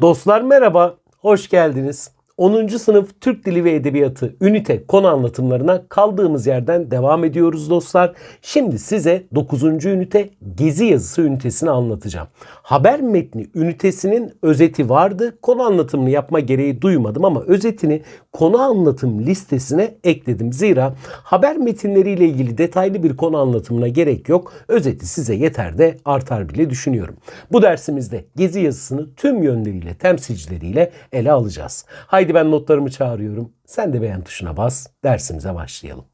Dostlar merhaba, hoş geldiniz. 10. sınıf Türk Dili ve Edebiyatı ünite konu anlatımlarına kaldığımız yerden devam ediyoruz dostlar. Şimdi size 9. ünite gezi yazısı ünitesini anlatacağım. Haber metni ünitesinin özeti vardı. Konu anlatımını yapma gereği duymadım ama özetini konu anlatım listesine ekledim. Zira haber metinleriyle ilgili detaylı bir konu anlatımına gerek yok. Özeti size yeter de artar bile düşünüyorum. Bu dersimizde gezi yazısını tüm yönleriyle, temsilcileriyle ele alacağız. Haydi ben notlarımı çağırıyorum. Sen de beğen tuşuna bas. Dersimize başlayalım.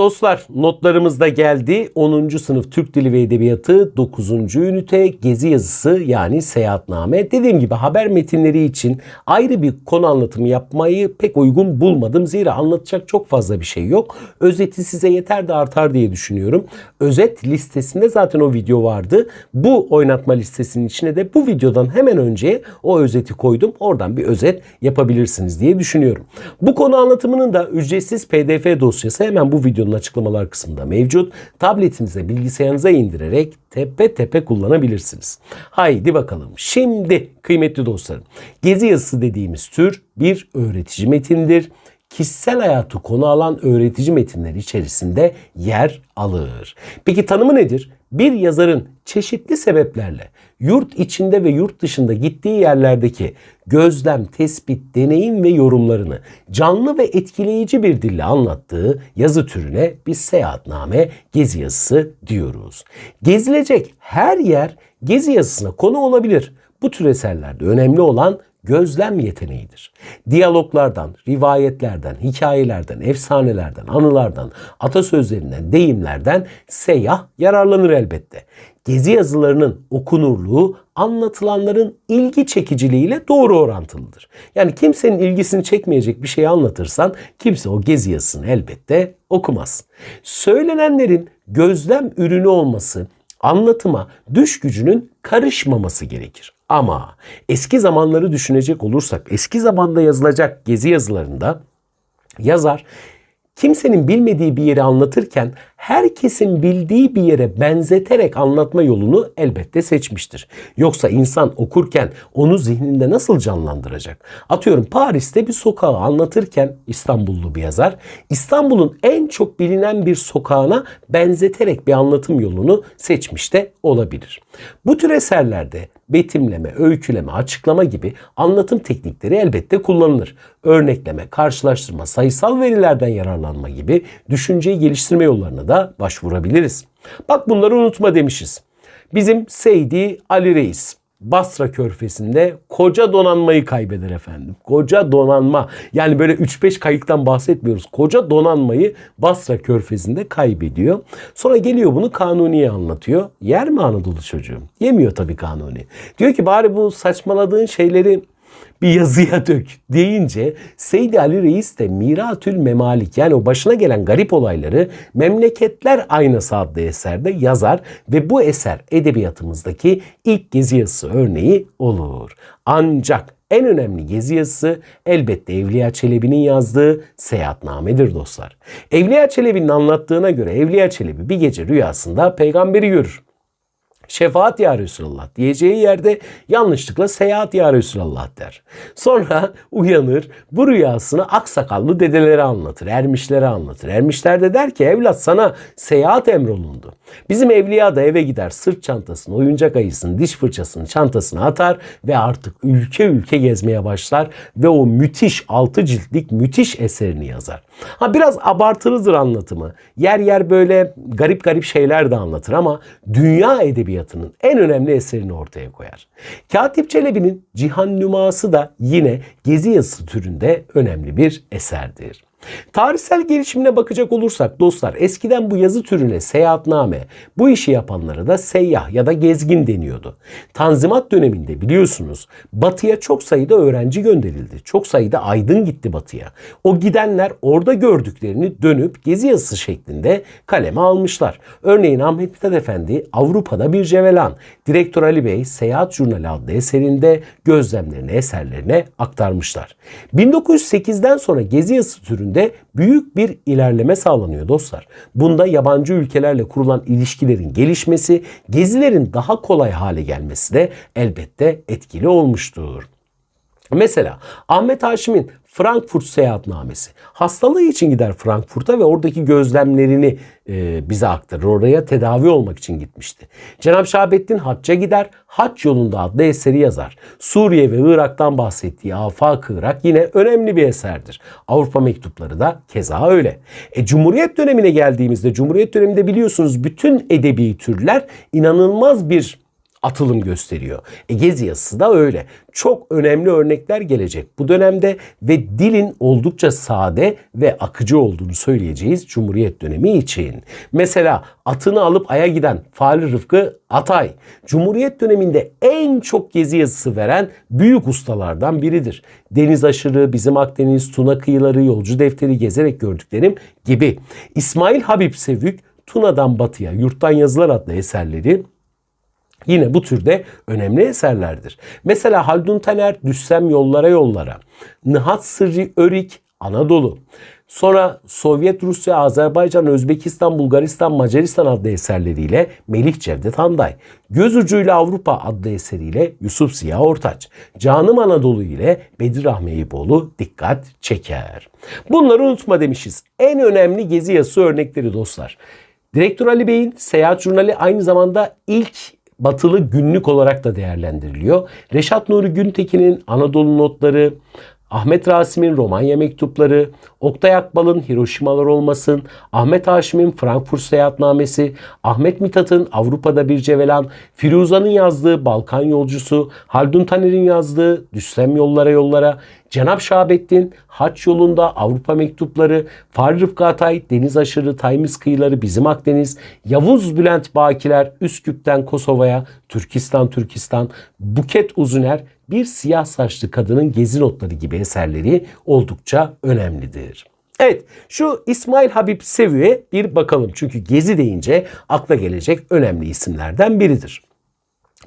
Dostlar notlarımız da geldi. 10. sınıf Türk Dili ve Edebiyatı 9. ünite gezi yazısı yani seyahatname. Dediğim gibi haber metinleri için ayrı bir konu anlatımı yapmayı pek uygun bulmadım. Zira anlatacak çok fazla bir şey yok. Özeti size yeter de artar diye düşünüyorum. Özet listesinde zaten o video vardı. Bu oynatma listesinin içine de bu videodan hemen önce o özeti koydum. Oradan bir özet yapabilirsiniz diye düşünüyorum. Bu konu anlatımının da ücretsiz pdf dosyası hemen bu videonun açıklamalar kısmında mevcut. Tabletinize, bilgisayarınıza indirerek tepe tepe kullanabilirsiniz. Haydi bakalım. Şimdi kıymetli dostlarım. Gezi yazısı dediğimiz tür bir öğretici metindir kişisel hayatı konu alan öğretici metinler içerisinde yer alır. Peki tanımı nedir? Bir yazarın çeşitli sebeplerle yurt içinde ve yurt dışında gittiği yerlerdeki gözlem, tespit, deneyim ve yorumlarını canlı ve etkileyici bir dille anlattığı yazı türüne biz seyahatname, gezi yazısı diyoruz. Gezilecek her yer gezi yazısına konu olabilir. Bu tür eserlerde önemli olan gözlem yeteneğidir. Diyaloglardan, rivayetlerden, hikayelerden, efsanelerden, anılardan, atasözlerinden, deyimlerden seyyah yararlanır elbette. Gezi yazılarının okunurluğu anlatılanların ilgi çekiciliğiyle doğru orantılıdır. Yani kimsenin ilgisini çekmeyecek bir şey anlatırsan kimse o gezi yazısını elbette okumaz. Söylenenlerin gözlem ürünü olması anlatıma düş gücünün karışmaması gerekir. Ama eski zamanları düşünecek olursak eski zamanda yazılacak gezi yazılarında yazar kimsenin bilmediği bir yeri anlatırken herkesin bildiği bir yere benzeterek anlatma yolunu elbette seçmiştir. Yoksa insan okurken onu zihninde nasıl canlandıracak? Atıyorum Paris'te bir sokağı anlatırken İstanbullu bir yazar İstanbul'un en çok bilinen bir sokağına benzeterek bir anlatım yolunu seçmiş de olabilir. Bu tür eserlerde betimleme, öyküleme, açıklama gibi anlatım teknikleri elbette kullanılır. Örnekleme, karşılaştırma, sayısal verilerden yararlanma gibi düşünceyi geliştirme yollarına da başvurabiliriz. Bak bunları unutma demişiz. Bizim Seydi Ali Reis Basra körfesinde koca donanmayı kaybeder efendim. Koca donanma. Yani böyle 3-5 kayıktan bahsetmiyoruz. Koca donanmayı Basra körfezinde kaybediyor. Sonra geliyor bunu Kanuni'ye anlatıyor. Yer mi Anadolu çocuğum? Yemiyor tabii Kanuni. Diyor ki bari bu saçmaladığın şeyleri bir yazıya dök deyince Seydi Ali Reis de Miratül Memalik yani o başına gelen garip olayları Memleketler Aynası adlı eserde yazar ve bu eser edebiyatımızdaki ilk gezi yazısı örneği olur. Ancak en önemli gezi yazısı elbette Evliya Çelebi'nin yazdığı Seyahatname'dir dostlar. Evliya Çelebi'nin anlattığına göre Evliya Çelebi bir gece rüyasında peygamberi görür şefaat ya Resulallah diyeceği yerde yanlışlıkla seyahat ya Resulallah der. Sonra uyanır bu rüyasını aksakallı dedelere anlatır, ermişlere anlatır. Ermişler de der ki evlat sana seyahat emrolundu. Bizim evliya da eve gider sırt çantasını, oyuncak ayısını, diş fırçasını çantasına atar ve artık ülke ülke gezmeye başlar ve o müthiş altı ciltlik müthiş eserini yazar. Ha biraz abartılıdır anlatımı. Yer yer böyle garip garip şeyler de anlatır ama dünya edebiyatının en önemli eserini ortaya koyar. Katip Çelebi'nin Cihan Nüması da yine gezi yazısı türünde önemli bir eserdir. Tarihsel gelişimine bakacak olursak dostlar eskiden bu yazı türüne seyahatname, bu işi yapanlara da seyyah ya da gezgin deniyordu. Tanzimat döneminde biliyorsunuz batıya çok sayıda öğrenci gönderildi. Çok sayıda aydın gitti batıya. O gidenler orada gördüklerini dönüp gezi yazısı şeklinde kaleme almışlar. Örneğin Ahmet Mithat Efendi Avrupa'da bir cevelan. Direktör Ali Bey Seyahat Jurnali adlı eserinde gözlemlerini eserlerine aktarmışlar. 1908'den sonra gezi yazısı türünde büyük bir ilerleme sağlanıyor dostlar. Bunda yabancı ülkelerle kurulan ilişkilerin gelişmesi, gezilerin daha kolay hale gelmesi de elbette etkili olmuştur. Mesela Ahmet Haşim'in Frankfurt seyahatnamesi. Hastalığı için gider Frankfurt'a ve oradaki gözlemlerini e, bize aktarır. Oraya tedavi olmak için gitmişti. Cenab-ı Şahabettin hacca gider. Hac yolunda adlı eseri yazar. Suriye ve Irak'tan bahsettiği Afak Irak yine önemli bir eserdir. Avrupa mektupları da keza öyle. E, Cumhuriyet dönemine geldiğimizde Cumhuriyet döneminde biliyorsunuz bütün edebi türler inanılmaz bir atılım gösteriyor. E, yazısı da öyle. Çok önemli örnekler gelecek bu dönemde ve dilin oldukça sade ve akıcı olduğunu söyleyeceğiz Cumhuriyet dönemi için. Mesela atını alıp aya giden Fahri Rıfkı Atay, Cumhuriyet döneminde en çok gezi yazısı veren büyük ustalardan biridir. Deniz aşırı, bizim Akdeniz, Tuna kıyıları, yolcu defteri gezerek gördüklerim gibi. İsmail Habib Sevük, Tuna'dan Batı'ya, Yurttan Yazılar adlı eserleri Yine bu türde önemli eserlerdir. Mesela Haldun Taner Düşsem Yollara Yollara, Nihat Sırrı Örik Anadolu. Sonra Sovyet Rusya, Azerbaycan, Özbekistan, Bulgaristan, Macaristan adlı eserleriyle Melih Cevdet Handay. Göz Ucuyla Avrupa adlı eseriyle Yusuf Ziya Ortaç. Canım Anadolu ile Bedir Rahmeyboğlu dikkat çeker. Bunları unutma demişiz. En önemli gezi yazısı örnekleri dostlar. Direktör Ali Bey'in Seyahat Jurnali aynı zamanda ilk batılı günlük olarak da değerlendiriliyor. Reşat Nuri Güntekin'in Anadolu Notları, Ahmet Rasim'in Romanya mektupları, Oktay Akbal'ın Hiroşimalar olmasın, Ahmet Haşim'in Frankfurt seyahatnamesi, Ahmet Mithat'ın Avrupa'da bir cevelan, Firuza'nın yazdığı Balkan yolcusu, Haldun Taner'in yazdığı Düşsem yollara yollara, Cenab Şahabettin, Haç yolunda Avrupa mektupları, Fahri Rıfkı Atay, Deniz aşırı, Taymiz kıyıları, Bizim Akdeniz, Yavuz Bülent Bakiler, Üsküp'ten Kosova'ya, Türkistan Türkistan, Buket Uzuner, bir siyah saçlı kadının gezi notları gibi eserleri oldukça önemlidir. Evet şu İsmail Habib Sevü'ye bir bakalım. Çünkü gezi deyince akla gelecek önemli isimlerden biridir.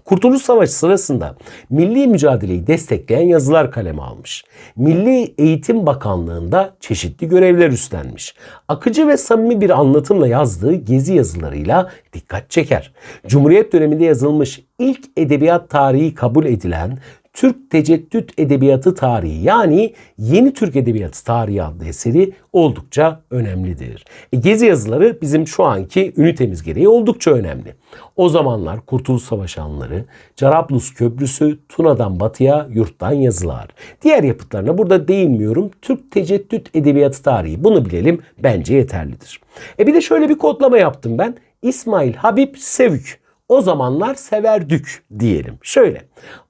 Kurtuluş Savaşı sırasında milli mücadeleyi destekleyen yazılar kaleme almış. Milli Eğitim Bakanlığı'nda çeşitli görevler üstlenmiş. Akıcı ve samimi bir anlatımla yazdığı gezi yazılarıyla dikkat çeker. Cumhuriyet döneminde yazılmış ilk edebiyat tarihi kabul edilen Türk Teceddüt Edebiyatı Tarihi yani Yeni Türk Edebiyatı Tarihi adlı eseri oldukça önemlidir. E, gezi yazıları bizim şu anki ünitemiz gereği oldukça önemli. O zamanlar Kurtuluş Savaşı anıları, Carablus Köprüsü, Tuna'dan Batı'ya yurttan yazılar. Diğer yapıtlarına burada değinmiyorum. Türk Teceddüt Edebiyatı Tarihi bunu bilelim bence yeterlidir. E bir de şöyle bir kodlama yaptım ben. İsmail Habib Sevük. O zamanlar severdük diyelim. Şöyle.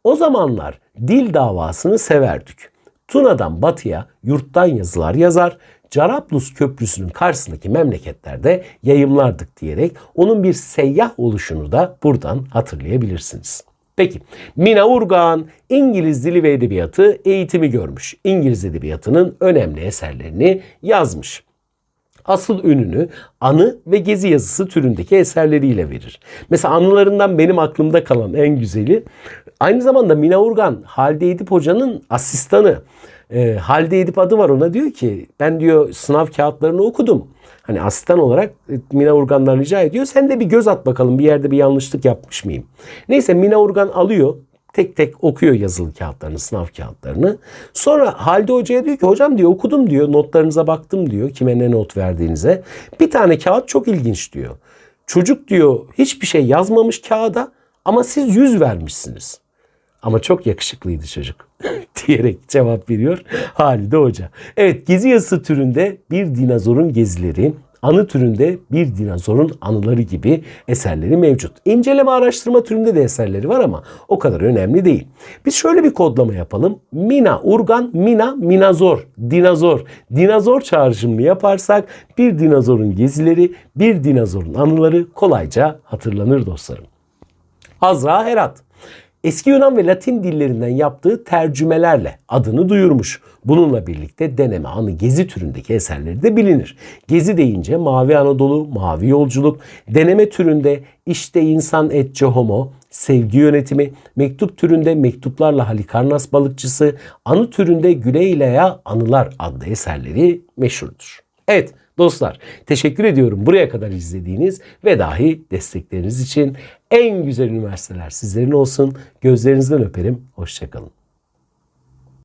O zamanlar dil davasını severdik. Tuna'dan batıya yurttan yazılar yazar, Carablus Köprüsü'nün karşısındaki memleketlerde yayımlardık diyerek onun bir seyyah oluşunu da buradan hatırlayabilirsiniz. Peki Mina Urgan İngiliz dili ve edebiyatı eğitimi görmüş. İngiliz edebiyatının önemli eserlerini yazmış asıl ününü anı ve gezi yazısı türündeki eserleriyle verir. Mesela anılarından benim aklımda kalan en güzeli aynı zamanda Mina Urgan Halide Edip Hoca'nın asistanı. E, Halide Edip adı var ona diyor ki ben diyor sınav kağıtlarını okudum. Hani asistan olarak Mina Urgan'dan rica ediyor. Sen de bir göz at bakalım bir yerde bir yanlışlık yapmış mıyım? Neyse Mina Urgan alıyor tek tek okuyor yazılı kağıtlarını, sınav kağıtlarını. Sonra Halide Hoca'ya diyor ki hocam diyor okudum diyor notlarınıza baktım diyor kime ne not verdiğinize. Bir tane kağıt çok ilginç diyor. Çocuk diyor hiçbir şey yazmamış kağıda ama siz yüz vermişsiniz. Ama çok yakışıklıydı çocuk diyerek cevap veriyor Halide Hoca. Evet gezi yazısı türünde bir dinozorun gezileri anı türünde bir dinozorun anıları gibi eserleri mevcut. İnceleme araştırma türünde de eserleri var ama o kadar önemli değil. Biz şöyle bir kodlama yapalım. Mina, urgan, mina, minazor, dinozor. Dinozor çağrışımını yaparsak bir dinozorun gezileri, bir dinozorun anıları kolayca hatırlanır dostlarım. Azra Herat. Eski Yunan ve Latin dillerinden yaptığı tercümelerle adını duyurmuş. Bununla birlikte deneme anı gezi türündeki eserleri de bilinir. Gezi deyince Mavi Anadolu, Mavi Yolculuk, deneme türünde işte insan etçe homo, sevgi yönetimi, mektup türünde mektuplarla Halikarnas balıkçısı, anı türünde Güleyla'ya Anılar adlı eserleri meşhurdur. Evet dostlar teşekkür ediyorum buraya kadar izlediğiniz ve dahi destekleriniz için en güzel üniversiteler sizlerin olsun. Gözlerinizden öperim. Hoşçakalın.